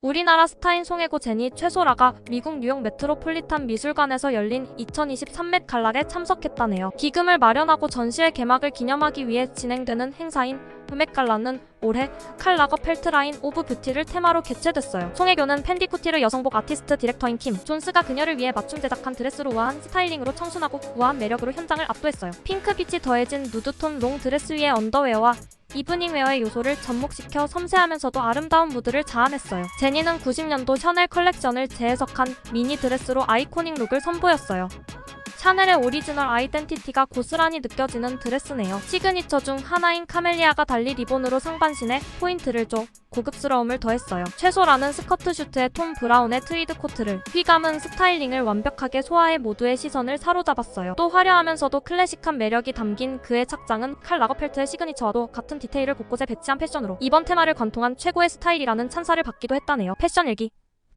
우리나라 스타인 송혜고 제니 최소라가 미국 뉴욕 메트로폴리탄 미술관에서 열린 2023맷 갈락에 참석했다네요. 기금을 마련하고 전시회 개막을 기념하기 위해 진행되는 행사인 흑맥 갈라는 올해 칼 라거펠트 라인 오브 뷰티를 테마로 개최됐어요. 송혜교는 펜디쿠티르 여성복 아티스트 디렉터인 킴 존스가 그녀를 위해 맞춤 제작한 드레스로 우아한 스타일링으로 청순하고 우아한 매력으로 현장을 압도했어요. 핑크빛이 더해진 누드톤 롱 드레스 위에 언더웨어와 이브닝 웨어의 요소를 접목시켜 섬세하면서도 아름다운 무드를 자아냈어요. 제니는 90년도 샤넬 컬렉션을 재해석한 미니 드레스로 아이코닉 룩을 선보였어요. 샤넬의 오리지널 아이덴티티가 고스란히 느껴지는 드레스네요. 시그니처 중 하나인 카멜리아가 달리 리본으로 상반신에 포인트를 줘 고급스러움을 더했어요. 최소라는 스커트 슈트에 톰 브라운의 트위드 코트를 휘감은 스타일링을 완벽하게 소화해 모두의 시선을 사로잡았어요. 또 화려하면서도 클래식한 매력이 담긴 그의 착장은 칼 라거펠트의 시그니처와도 같은 디테일을 곳곳에 배치한 패션으로 이번 테마를 관통한 최고의 스타일이라는 찬사를 받기도 했다네요. 패션 일기